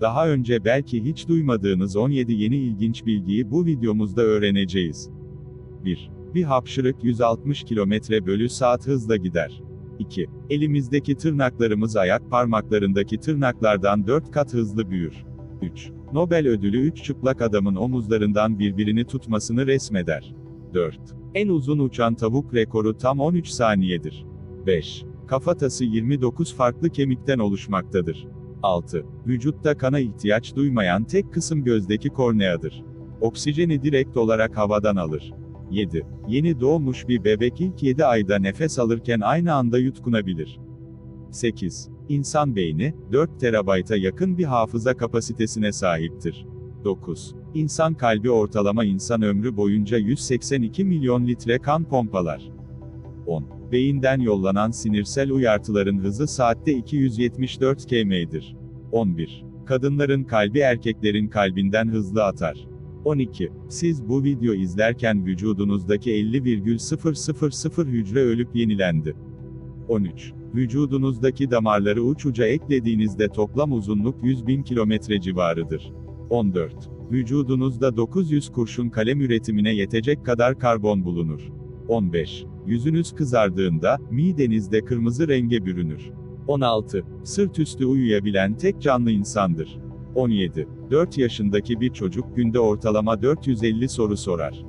Daha önce belki hiç duymadığınız 17 yeni ilginç bilgiyi bu videomuzda öğreneceğiz. 1. Bir hapşırık 160 km bölü saat hızla gider. 2. Elimizdeki tırnaklarımız ayak parmaklarındaki tırnaklardan 4 kat hızlı büyür. 3. Nobel ödülü 3 çıplak adamın omuzlarından birbirini tutmasını resmeder. 4. En uzun uçan tavuk rekoru tam 13 saniyedir. 5. Kafatası 29 farklı kemikten oluşmaktadır. 6. Vücutta kana ihtiyaç duymayan tek kısım gözdeki korneadır. Oksijeni direkt olarak havadan alır. 7. Yeni doğmuş bir bebek ilk 7 ayda nefes alırken aynı anda yutkunabilir. 8. İnsan beyni, 4 terabayta yakın bir hafıza kapasitesine sahiptir. 9. İnsan kalbi ortalama insan ömrü boyunca 182 milyon litre kan pompalar. 10. Beyinden yollanan sinirsel uyartıların hızı saatte 274 km'dir. 11. Kadınların kalbi erkeklerin kalbinden hızlı atar. 12. Siz bu video izlerken vücudunuzdaki 50,000 hücre ölüp yenilendi. 13. Vücudunuzdaki damarları uç uca eklediğinizde toplam uzunluk 100 bin kilometre civarıdır. 14. Vücudunuzda 900 kurşun kalem üretimine yetecek kadar karbon bulunur. 15. Yüzünüz kızardığında, midenizde kırmızı renge bürünür. 16. Sırt üstü uyuyabilen tek canlı insandır. 17. 4 yaşındaki bir çocuk günde ortalama 450 soru sorar.